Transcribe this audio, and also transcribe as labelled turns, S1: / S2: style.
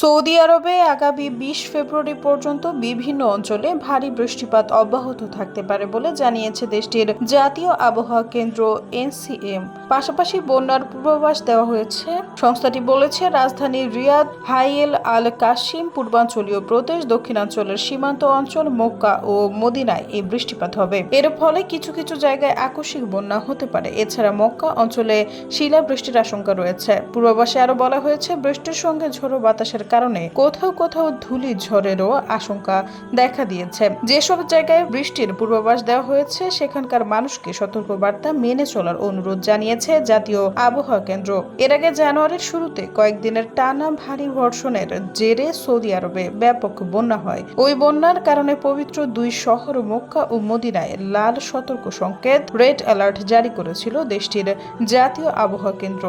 S1: Saudi আরবে আগামী বিশ ফেব্রুয়ারি পর্যন্ত বিভিন্ন অঞ্চলে ভারী বৃষ্টিপাত অব্যাহত থাকতে পারে বলে জানিয়েছে দেশটির জাতীয় আবহাওয়া কেন্দ্র এনসিএম। পাশাপাশি বন্যার পূর্বাভাস দেওয়া হয়েছে। সংস্থাটি বলেছে, রাজধানী রিয়াদ, হাইয়েল আল কাশিম পূর্বাঞ্চলীয় প্রদেশ, দক্ষিণাঞ্চলের সীমান্ত অঞ্চল মক্কা ও মদিনায় এই বৃষ্টিপাত হবে। এর ফলে কিছু কিছু জায়গায় আকস্মিক বন্যা হতে পারে। এছাড়া মক্কা অঞ্চলে শিলা বৃষ্টির আশঙ্কা রয়েছে। পূর্বাভাসে আরও বলা হয়েছে, বৃষ্টির সঙ্গে ঝোড়ো বাতাসের কারণে কোথাও কোথাও ধুলি ঝড়েরও আশঙ্কা দেখা দিয়েছে। যেসব জায়গায় বৃষ্টির পূর্বাভাস দেওয়া হয়েছে, সেখানকার মানুষকে সতর্কবার্তা মেনে চলার অনুরোধ জানিয়েছে জাতীয় আবহাওয়া কেন্দ্র। এর আগে জানুয়ারির শুরুতে কয়েকদিনের টানা ভারী বর্ষণের জেরে সৌদি আরবে ব্যাপক বন্যা হয়। ওই বন্যার কারণে পবিত্র দুই শহর মক্কা ও মদিনায় লাল সতর্ক সংকেত রেড অ্যালার্ট জারি করেছিল দেশটির জাতীয় আবহাওয়া কেন্দ্র।